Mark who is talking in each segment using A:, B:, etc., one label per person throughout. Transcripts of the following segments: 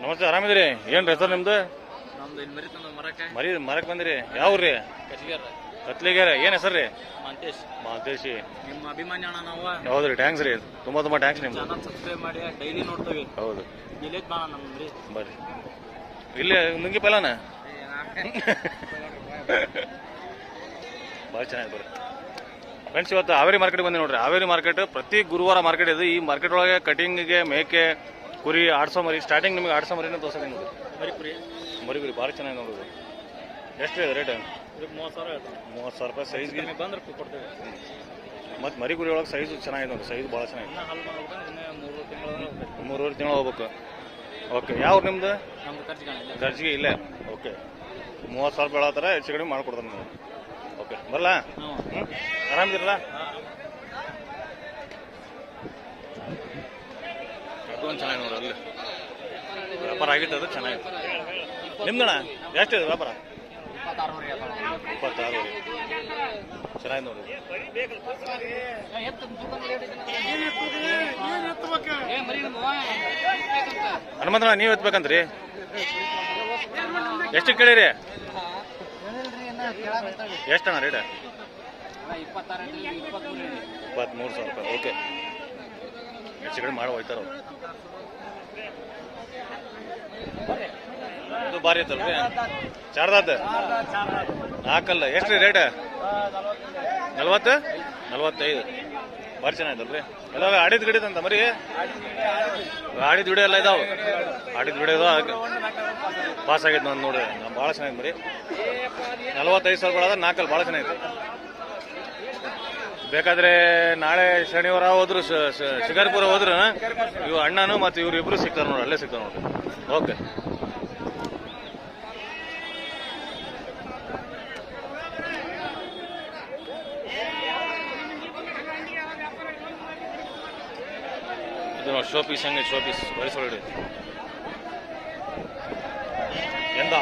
A: ನಮಸ್ತೆ ಆರಾಮಿದ್ರಿ ಏನ್ ಹೆಸರು ನಿಮ್ದು?
B: ನಮ್ದು ಇಲ್ಲಿ ಮರಿ ತಂದ ಮರಕ್ಕೆ.
A: ಮರಿ ಮರಕ್ ಬಂದಿರಿ. ಯಾವ್ರಿ? ಕತ್ಲಿಗೆರ ಏನ್
B: ಮಾಂತೇಶ್. ನಿಮ್ಮ ಅಭಿಮಾನಿ ಅಣ್ಣ ನಾವು?
A: ಹೌದ್ರಿ ಟ್ಯಾಂಕ್ಸ್ ರೀ. ತುಂಬಾ ತುಂಬಾ ಟ್ಯಾಂಕ್ಸ್ ನಿಮ್ದು.
B: ಚಾನಲ್ ಸಬ್ಸ್ಕ್ರೈಬ್ ಮಾಡಿ ಡೈಲಿ ನೋಡ್ತೀವಿ.
A: ಹೌದು.
B: ಇಲ್ಲಿ ಬಾ
A: ಬರ್ರಿ. ಇಲ್ಲೇ ನುಂಗಿ ಪಲಾನ? ಭಾಳ ಚೆನ್ನಾಗಿ ಬರ್ರಿ. ಫ್ರೆಂಡ್ಸ್ ಇವತ್ತು ಹಾವೇರಿ ಮಾರ್ಕೆಟ್ ಬಂದಿ ನೋಡ್ರಿ. ಹಾವೇರಿ ಮಾರ್ಕೆಟ್ ಪ್ರತಿ ಗುರುವಾರ ಮಾರ್ಕೆಟ್ ಇದೆ. ಈ ಮಾರ್ಕೆಟ್ ಒಳಗೆ ಕಟಿಂಗ್ಗೆ ಮೇಕೆ ಕುರಿ ಆಡ್ಸೋ ಮರಿ ಸ್ಟಾರ್ಟಿಂಗ್ ನಿಮಗೆ ಆಡ್ಸೋ ಮರಿನ ದೋಸೆ ನೋಡ್ರಿ
B: ಮರಿ ಕುರಿ.
A: ಮರಿ ಕುರಿ ಭಾರಿ ಚೆನ್ನಾಗಿ ನೋಡೋದು. ಎಷ್ಟು ಇದೆ ರೇಟ್
B: ಇದಕ್ಕೆ ಮೂವತ್ತು ಸಾವಿರ
A: ಮೂವತ್ತು ಸಾವಿರ ರೂಪಾಯಿ ಸೈಜ್
B: ನಿಮಗೆ ಬಂದ್ರೆ ಕೊಡ್ತೇವೆ.
A: ಮತ್ತು ಮರಿ ಕುರಿ ಒಳಗೆ ಸೈಜು ಚೆನ್ನಾಗಿದೆ ನೋಡಿ ಸೈಜ್ ಭಾಳ ಚೆನ್ನಾಗಿದೆ. ಮೂರುವರೆ ತಿಂಗಳು ಹೋಗ್ಬೇಕು. ಓಕೆ ಯಾವ ನಿಮ್ದು? ಖರ್ಚಿಗೆ ಇಲ್ಲೇ. ಓಕೆ ಮೂವತ್ತು ಸಾವಿರ ರೂಪಾಯಿ ಹೇಳತ್ತಾರ ಹೆಚ್ಚು ಕಡಿಮೆ ಮಾಡಿಕೊಡ್ತಾನೆ ನೀವು. ಓಕೆ ಬರಲಾ?
B: ಹ್ಞೂ
A: ಹ್ಞೂ ಆರಾಮಿದಿರಲ್ಲ ಅದೊಂದು ಚೆನ್ನಾಗಿ ನೋಡಿ ಅಲ್ಲಿ ವ್ಯಾಪಾರ ಆಗಿತ್ತು ಅದು ಚೆನ್ನಾಗಿತ್ತು. ನಿಮ್ದಣ್ಣ ಎಷ್ಟಿದೆ ವ್ಯಾಪಾರ? ಇಪ್ಪತ್ತಾರು ಚೆನ್ನಾಗಿ ನೋಡಿ ಹನುಮಂತಣ್ಣ, ನೀವು ಎತ್ಬೇಕಂತ್ರಿ ಎಷ್ಟು ಕೇಳಿರಿ? ಎಷ್ಟಣ್ಣ ರೇಟ್ ಇಪ್ಪತ್ತ್ಮೂರು ಸಾವಿರ ರೂಪಾಯಿ. ಓಕೆ ಹೆಚ್ಚು ಕಡಿಮೆ ಮಾಡಿ ಹೋಯ್ತಾರ. ಇದು ಭಾರಿ ಐತಲ್ರಿ ನಾಲ್ಕಲ್ಲ. ಎಷ್ಟು ರೇಟ್ ನಲ್ವತ್ತು? ನಲ್ವತ್ತೈದು. ಭಾರಿ ಚೆನ್ನಾಗಿದ್ದಲ್ರಿ ಎಲ್ಲ ಆಡಿದ ಗಿಡಿದ ಅಂತ ಮರಿ? ಆಡಿದ ವಿಡಿಯೋ ಎಲ್ಲ ಇದಾವೆ. ಆಡಿದ ಗಿಡ ಇದಾವೆ. ಪಾಸ್ ಆಗೈತೆ ನಾನು ನಾನು ಭಾಳ ಚೆನ್ನಾಗಿದೆ ಮರಿ. ನಲ್ವತ್ತೈದು ಸಾವಿರ ರೂಪಾಯಿ ನಾಲ್ಕಲ್ಲಿ ಭಾಳ ಚೆನ್ನಾಗಿದೆ ಬೇಕಾದ್ರೆ ನಾಳೆ ಶನಿವಾರ ಹೋದ್ರು ಶಿಕಾರ್ಪುರ ಹೋದ್ರು ಇವ್ ಅಣ್ಣನು ಮತ್ತೆ ಇವ್ರು ಇಬ್ರು ಸಿಗ್ತಾರೆ ನೋಡ್ರಿ ಅಲ್ಲೇ ಸಿಗ್ತಾರೆ ನೋಡ್ರಿ ಓಕೆ. ಇದು ನೋಡಿ ಶೋಪೀಸ್ ಹಂಗೆ ಶೋ ಪೀಸ್ ವಯಸ್ಸೊಳಗಡೆ ಎಂದ?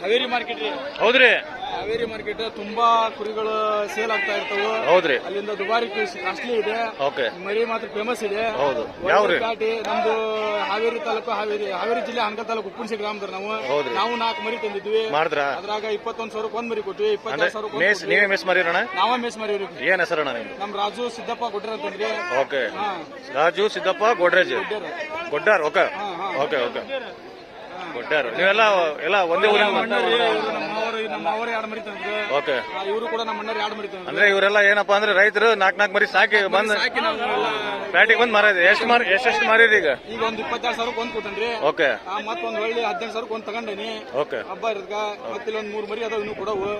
B: ಹಾವೇರಿ ಮಾರ್ಕೆಟ್ ರೀ.
A: ಹೌದ್ರಿ.
B: ಹಾವೇರಿ ಮಾರ್ಕೆಟ್ ತುಂಬಾ ಕುರಿಗಳು ಸೇಲ್ ಆಗ್ತಾ ಇರ್ತಾವ.
A: ಹೌದ್ರಿ.
B: ಅಲ್ಲಿಂದ ದುಬಾರಿ ಕಾಸ್ಟ್ಲಿ ಇದೆ.
A: ಓಕೆ.
B: ಮರಿ ಮಾತ್ರ ಫೇಮಸ್ ಇದೆ.
A: ಹೌದು. ಯಾವ್ರಿ?
B: ನಮ್ದು ಹಾವೇರಿ ತಾಲೂಕು ಹಾವೇರಿ ಹಾವೇರಿ ಜಿಲ್ಲೆ ಹಂಗ ತಾಲೂಕು ಉಪ್ಪುಣಸಿ ಗ್ರಾಮದ ನಾವು.
A: ಹೌದ್ರಿ.
B: ನಾವು ನಾಲ್ಕು ಮರಿ ತಂದಿದ್ವಿ.
A: ಮಾಡಿದ್ರ?
B: ಅದ್ರಾಗ ಇಪ್ಪತ್ತೊಂದ್ ಸಾವಿರ ಒಂದ್ ಮರಿ ಕೊಟ್ವಿ.
A: ಇಪ್ಪತ್ತೈದು
B: ಸಾವಿರ ನಾವೇ
A: ಮೇಸ್ ಮಿಸ್ ಮಾಡಿರೋಣ
B: ನಾವ ಮೇಸ್ ಮರಿ
A: ಏನ್ ಹೆಸರಣ್ಣ ನಿಮ್ದು?
B: ನಮ್ ರಾಜು ಸಿದ್ದಪ್ಪ ಗೊಡ್ರ
A: ಓಕೆ.
B: ಹಾ.
A: ರಾಜು ಸಿದ್ದಪ್ಪ ಗೋಡ್ರೇಜ್. ಗೊಡ್ಡಾರ್ ಓಕೆ. Okay okay. ಗೊಡ್ಡಾರ್ ನೀವೆಲ್ಲ ಎಲ್ಲ ಒಂದೇ ಊರಿನ ಓಕೆ.
B: ಇವರು ಕೂಡ ನಮ್ಮ ಅಣ್ಣರು ಎರಡು ಮರಿ
A: ಅಂದ್ರೆ ಇವರೆಲ್ಲ ಏನಪ್ಪಾ ಅಂದ್ರೆ ರೈತರು ನಾಲ್ಕ್ ನಾಲ್ಕು ಮರಿ ಸಾಕಿ ಬಂದ್ ಪ್ಯಾಟಿಗೆ ಬಂದ್ ಮಾರಿದ್ರಿ ಎಷ್ಟು ಮಾರಿ ಎಷ್ಟೆಷ್ಟು ಮಾರಿದ್ರಿ ಈಗ?
B: ಈಗ ಒಂದ್ ಇಪ್ಪತ್ತಾರು ಸಾವಿರ ಒಂದ್ ಕೊಟ್ಟನ್ರಿ.
A: ಓಕೆ.
B: ಮತ್ತೊಂದು ಒಳ್ಳೆ ಹದಿನೆಂಟು ಸಾವಿರಕ್ಕೆ ಒಂದ್ ತಗೊಂಡೇನಿ.
A: ಓಕೆ.
B: ಹಬ್ಬ ಇರ್ತಕ ಮತ್ತೆ ಇಲ್ಲೊಂದ್ ಮೂರ್ ಮರಿ ಅದಾವ ಇನ್ನು ಕೊಡವು.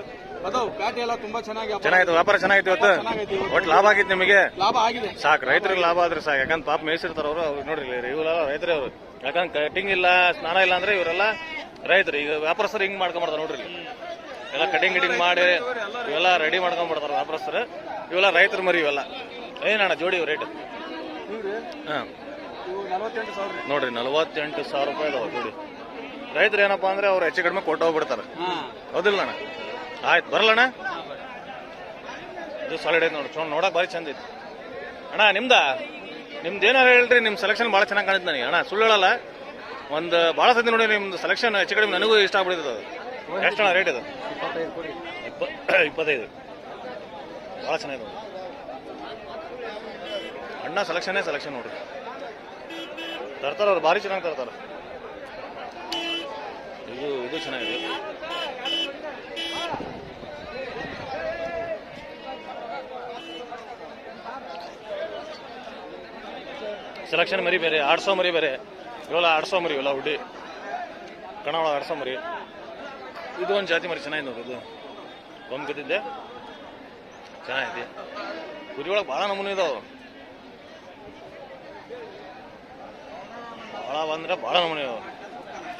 B: ಅದಾವ್. ಪ್ಯಾಟಿ ಎಲ್ಲ ತುಂಬಾ ಚೆನ್ನಾಗಿ
A: ಚೆನ್ನಾಗಿತ್ತು ವ್ಯಾಪಾರ ಚೆನ್ನಾಗಿತ್ತು ಇವತ್ತು? ಒಟ್ಟು ಲಾಭ ಆಗಿತ್ತು ನಿಮಗೆ?
B: ಲಾಭ ಆಗಿದೆ.
A: ಸಾಕು ರೈತರಿಗೆ ಲಾಭ ಆದ್ರೆ ಸಾಕು. ಯಾಕಂದ್ರೆ ಪಾಪ ಮೇಯಿಸಿರ್ತಾರ ಅವರು ಅವ್ರು ನೋಡ್ರಿ ಇವರೆಲ್ಲ ರೈತರೇ ಅವರು. ಯಾಕಂದ್ರೆ ಕಟಿಂಗ್ ಇಲ್ಲ ಸ್ನಾನ ಇಲ್ಲ ಅಂದ್ರೆ ಇವರೆಲ್ಲ ರೈತರು. ಈಗ ವ್ಯಾಪಾರಸ್ಥರು ಹಿಂಗ್ ಮಾಡ್ಕೊಂಡ್ಬರ್ತಾರೆ ನೋಡ್ರಿ ಇಲ್ಲಿ. ಎಲ್ಲ ಕಟಿಂಗ್ ಗಿಟಿಂಗ್ ಮಾಡಿ ಇವೆಲ್ಲ ರೆಡಿ ಮಾಡ್ಕೊಂಡ್ಬಿಡ್ತಾರೆ ವ್ಯಾಪಾರಸ್ಥರು. ಇವೆಲ್ಲ ರೈತರು ಮರಿ ಇವೆಲ್ಲ. ಏನಣ್ಣ ಜೋಡಿ ರೇಟ್ ಹಾ
B: ಇವು ನಲವತ್ತೆಂಟು ಸಾವಿರ
A: ನೋಡ್ರಿ ನಲವತ್ತೆಂಟು ಸಾವಿರ ರೂಪಾಯಿ ಇದಾವೆ ಜೋಡಿ. ರೈತರು ಏನಪ್ಪಾ ಅಂದ್ರೆ ಅವ್ರು ಹೆಚ್ಚು ಕಡಿಮೆ ಕೊಟ್ಟು ಹೋಗ್ಬಿಡ್ತಾರೆ.
B: ಹಾ.
A: ಹೌದಿಲ್ಲ ಅಣ್ಣ? ಆಯ್ತು ಬರಲ್ಲಣ್ಣ? ಇದು ಸಾಲಿಡ್ ಐತೆ ನೋಡಿ ಚೊಂಡ್ ನೋಡಕ್ ಭಾರಿ ಚಂದ ಇತ್ತು ಅಣ್ಣ ನಿಮ್ದ? ನಿಮ್ದು ಏನಾರ ಹೇಳ್ರಿ ನಿಮ್ಮ ಸೆಲೆಕ್ಷನ್ ಭಾಳ ಚೆನ್ನಾಗಿ ಕಾಣುತ್ತೆ ನನಗೆ. ಅಣ್ಣ, ಸುಳ್ಳು ಹೇಳಲ್ಲ. ಒಂದು, ಭಾಳ ಸತಿ ನೋಡಿ ನಿಮ್ದು ಸೆಲೆಕ್ಷನ್ ಹೆಚ್ಚು ಕಡಿಮೆ ನನಗೂ ಇಷ್ಟ ಆಗ್ಬಿಟ್ಟಿದೆ ಅದು. ಎಷ್ಟು ಅಣ್ಣ ರೇಟ್ ಇದು?
B: ಇಪ್ಪತ್ತೈದು
A: ಭಾಳ ಚೆನ್ನಾಗಿದೆ ಅಣ್ಣ ಸೆಲೆಕ್ಷನ್ನೇ ಸೆಲೆಕ್ಷನ್ ನೋಡ್ರಿ ತರ್ತಾರ ಅವ್ರು, ಭಾರಿ ಚೆನ್ನಾಗಿ ತರ್ತಾರ. ಇದು ಇದು ಚೆನ್ನಾಗಿದೆ. ಸೆಲೆಕ್ಷನ್ ಮರಿ ಬೇರೆ, ಆಡ್ಸೋ ಮರಿ ಬೇರೆ. ಇವೆಲ್ಲ ಆಡ್ಸೋ ಮರಿ, ಇವೆಲ್ಲ ಹುಡ್ಡಿ. ಕಣ ಒಳಗೆ ಆಡ್ಸೋ ಮರಿ. ಇದು ಒಂದು ಜಾತಿ ಮರಿ, ಚೆನ್ನಾಗಿದೆ ನೋಡಿ ಇದು. ಬೊಮ್ಮ ಕತ್ತಿದ್ದೆ ಚೆನ್ನಾಗೈತಿ ಕುರಿ ಒಳಗೆ ಭಾಳ ನಮೂನೆ ಇದಾವೆ. ಭಾಳ ಬಂದ್ರೆ ಭಾಳ ನಮೂನೆ ಇದಾವೆ.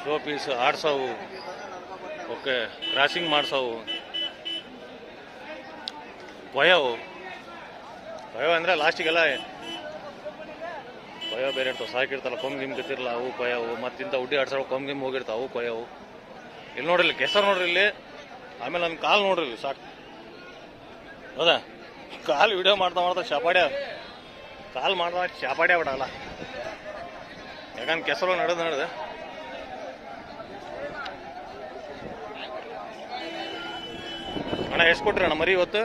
A: ಶೋ ಪೀಸ್ ಆಡ್ಸವು. ಓಕೆ ಕ್ರಾಸಿಂಗ್ ಮಾಡ್ಸವು. ಕೊಯವು ಕೊಯವ ಅಂದರೆ ಲಾಸ್ಟಿಗೆಲ್ಲ ಕೊಯ್ಯೋ ಬೇರೆ ಇರ್ತಾವೆ ಸಾಕಿರ್ತಾರಲ್ಲ ಕೊಂಬ್ ಗಿಮ್ ಗೊತ್ತಿರಲ್ಲ ಅವು ಕೊಯ್ಯವು ಮತ್ತಿಂತ ಉಡ್ಡಿ ಆಡ್ಸೋ ಕೊಂಬ್ ಗಿಮ್ ಹೋಗಿರ್ತಾವೆ ಅವು ಕೊಯ್ಯವು ಇಲ್ಲಿ ನೋಡ್ರಿ ಇಲ್ಲಿ? ಕೆಸರು ನೋಡ್ರಿ ಇಲ್ಲಿ? ಆಮೇಲೆ ನನ್ನ ಕಾಲು ನೋಡ್ರಿ ಇಲ್ಲಿ ಸಾಕು. ಹೌದಾ ಕಾಲು ವಿಡಿಯೋ ಮಾಡ್ತಾ ಮಾಡ್ತಾ ಶಾಪಾಡ್ಯ ಕಾಲು ಮಾಡ್ತಾ ಶಾಪಾಡ್ಯ ಬಿಡಲ್ಲ ಯಾಕಂದ್ರೆ ಕೆಸರು ನಡೆದು ನಡೆದು. ಅಣ್ಣ ಎಷ್ಟು ಕೊಟ್ರಿ ಅಣ್ಣ ಮರಿ ಇವತ್ತು?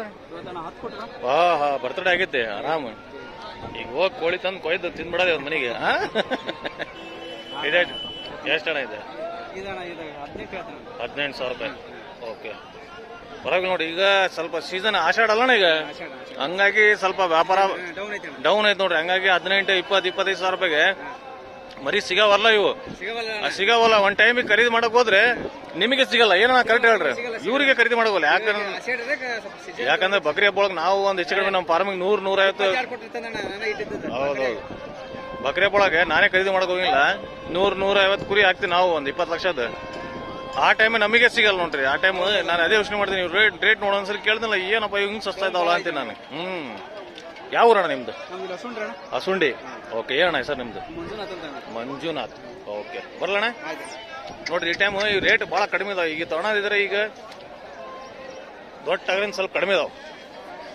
A: ವಾ ಹಾ ಬರ್ತಡೇ ಆಗೈತೆ ಆರಾಮ. ಈಗ ಹೋಗಿ ಕೋಳಿ ತಂದು ಕೊಯ್ದು ತಿನ್ಬಿಡೋದೇ ಅವ್ರ ಮನೆಗೆ ಇದೆ ಎಷ್ಟು ಹಣ ಇದೆ?
B: ಹದಿನೆಂಟು
A: ಸಾವಿರ ರೂಪಾಯಿ. ಓಕೆ. ಹೊರಗೆ ನೋಡಿ ಈಗ ಸ್ವಲ್ಪ ಸೀಸನ್ ಆಷಾಢ ಅಲ್ಲಣ್ಣ ಈಗ? ಹಂಗಾಗಿ ಸ್ವಲ್ಪ ವ್ಯಾಪಾರ
B: ಡೌನ್ ಐತೆ
A: ನೋಡ್ರಿ. ಹಂಗಾಗಿ ಹದಿನೆಂಟು ಇಪ್ಪತ್ತು ಇಪ್ಪತ್ತೈದು ಸಾವಿರ ರೂಪಾಯಿಗೆ ಮರಿ ಸಿಗವಲ್ಲ ಇವು.
B: ಸಿಗವಲ್ಲ
A: ಆ, ಸಿಗವಲ್ಲ ಒಂದ್ ಟೈಮಿಗೆ ಖರೀದಿ ಮಾಡಕ್ ಹೋದ್ರೆ ನಿಮಗೆ ಸಿಗಲ್ಲ. ಏನ ಕರೆಕ್ಟ್ ಹೇಳ್ರಿ? ಇವರಿಗೆ ಖರೀದಿ ಮಾಡೋಲ್ಲ ಯಾಕಂದ್ರೆ ಯಾಕಂದ್ರೆ ಬಕ್ರಿ ಹಬ್ಬೊಳಗೆ ನಾವು ಒಂದ್ ಹೆಚ್ಚು ಕಡಿಮೆ ನಮ್ಮ ಫಾರ್ಮಿಗೆ ನೂರ್ ನೂರೈವತ್ತು ಹೌದೌದು ಬಕ್ರಿ ಹಬ್ಬೊಳಗೆ ನಾನೇ ಖರೀದಿ ಮಾಡಕ್ ಹೋಗಿಲ್ಲ. ನೂರ್ ನೂರ ಐವತ್ತು ಕುರಿ ಹಾಕ್ತೀವಿ ನಾವು ಒಂದ್ ಇಪ್ಪತ್ತು ಲಕ್ಷದ ಆ ಟೈಮ್ ನಮಗೆ ಸಿಗಲ್ಲ ನೋಡ್ರಿ. ಆ ಟೈಮ್ ನಾನು ಅದೇ ಯೋಚನೆ ಮಾಡ್ತೀನಿ. ರೇಟ್ ರೇಟ್ ನೋಡೋ ಒಂದ್ಸರಿ ಕೇಳ್ದಿಲ್ಲ ಏನಪ್ಪ ಹಿಂಗ್ ಸಸ್ತಾ ಇದಾವಲ್ಲ ಅಂತೀನಿ ನಾನು. ಹ್ಮ್. ಯಾವ ಊರಣ ನಿಮ್ದು? ಹಸುಂಡಿ. ಓಕೆ ಏನಣ್ಣ ಹೆಸರು ನಿಮ್ದು?
B: ಮಂಜುನಾಥ್
A: ಓಕೆ ಬರ್ಲಣ
B: ಆಯ್ತು.
A: ನೋಡ್ರಿ ಈ ಟೈಮ್ ಈ ರೇಟ್ ಭಾಳ ಕಡಿಮೆ ಇದಾವೆ. ಈಗ ತಗೊಳೋದಿದ್ರೆ ಈಗ ದೊಡ್ಡ ಟಗರಿನ ಸ್ವಲ್ಪ ಕಡಿಮೆ ಇದಾವೆ.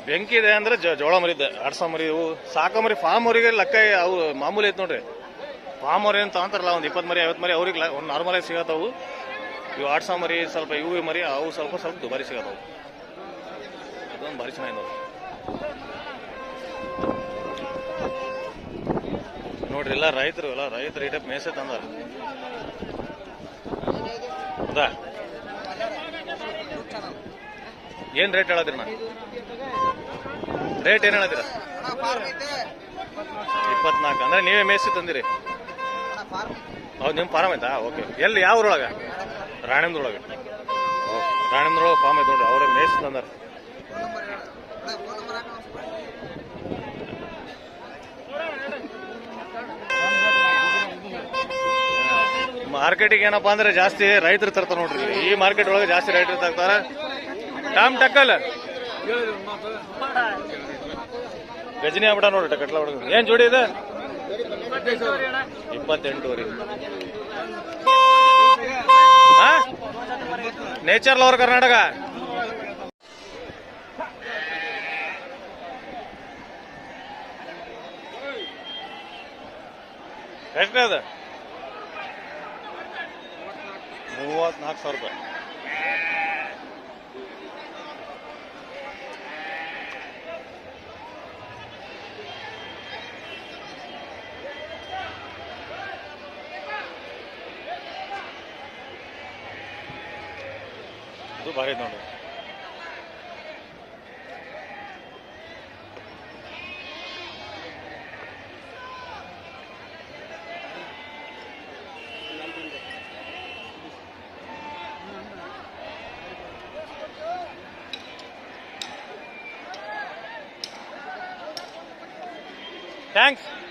A: ಬೆಂಕಿ ಇದೆ ಅಂದ್ರೆ ಜೋಳ ಮರಿ ಇದೆ ಆಡ್ಸ ಮರಿ ಇವು. ಸಾಕ ಮರಿ ಫಾರ್ಮ್ ಅವರಿಗೆ ಲೆಕ್ಕ ಅವು ಮಾಮೂಲಿ ಐತೆ ನೋಡ್ರಿ. ಫಾರ್ಮ್ ಅವ್ರು ಏನು ತಗೊಂತಾರಲ್ಲ ಒಂದು ಇಪ್ಪತ್ತು ಮರಿ ಐವತ್ತು ಮರಿ ಅವ್ರಿಗೆ ಒಂದು ನಾರ್ಮಲ್ ಆಗಿ ಸಿಗತ್ತವು. ಇವು ಆಡ್ಸ ಮರಿ ಸ್ವಲ್ಪ ಇವು ಮರಿ ಅವು ಸ್ವಲ್ಪ ಸ್ವಲ್ಪ ದುಬಾರಿ ಸಿಗತ್ತವು. ಅದೊಂದು ಭಾರಿ ಚೆನ್ನಾಗಿ ನೋಡ್ರಿ, ಎಲ್ಲ ರೈತರು ಎಲ್ಲ ರೈತರು ಟೈಪ್ ಮೇಸೆ ತಂದಾರ. ಹೌದಾ? ಏನ್ ರೇಟ್ ಹೇಳದಿರಣ್ಣ ರೇಟ್ ಏನ್ ಹೇಳದಿರ? ಇಪ್ಪತ್ನಾಲ್ಕು. ಅಂದ್ರೆ ನೀವೇ ಮೇಸಿ ತಂದಿರಿ? ಹೌದು ನಿಮ್ಮ ಫಾರಮ್ ಆಯ್ತಾ ಓಕೆ. ಎಲ್ಲಿ, ಯಾವ ಊರೊಳಗ? ರಾಣಿಂದ್ರೊಳಗೆ ರಾಣಿಂದ್ರೊಳಗೆ ಫಾರ್ಮ್ ಐತೆ ನೋಡ್ರಿ, ಅವರೇ ಮೇಸಿ ತಂದಾರ. ಮಾರ್ಕೆಟಿಗೆ ಏನಪ್ಪಾ ಅಂದ್ರೆ ಜಾಸ್ತಿ ರೈತರು ತರ್ತಾರೆ ನೋಡ್ರಿ. ಈ ಮಾರ್ಕೆಟ್ ಒಳಗೆ ಜಾಸ್ತಿ ರೈತರು ತರ್ತಾರೆ. ಟಾಮ್ ಟಕ್ಕಲ್. ಗಜನಿ ಆಗ್ಬಿಟ್ಟ ನೋಡ್ರಿ ಟಕಟ್ಲ ಹುಡುಗ ಏನ್ ಜೋಡಿ ಇದೆ? ಇಪ್ಪತ್ತೆಂಟುವರೆ ನೇಚರ್ ಲವರ್ ಕರ್ನಾಟಕ. ಎಷ್ಟೇ ಅದ? ಮೂವತ್ನಾಲ್ಕು ಸಾವಿರ ರೂಪಾಯಿ. ಅದು ಭಾರಿ ಐತ್ ನೋಡ್ರಿ ಥ್ಯಾಂಕ್ಸ್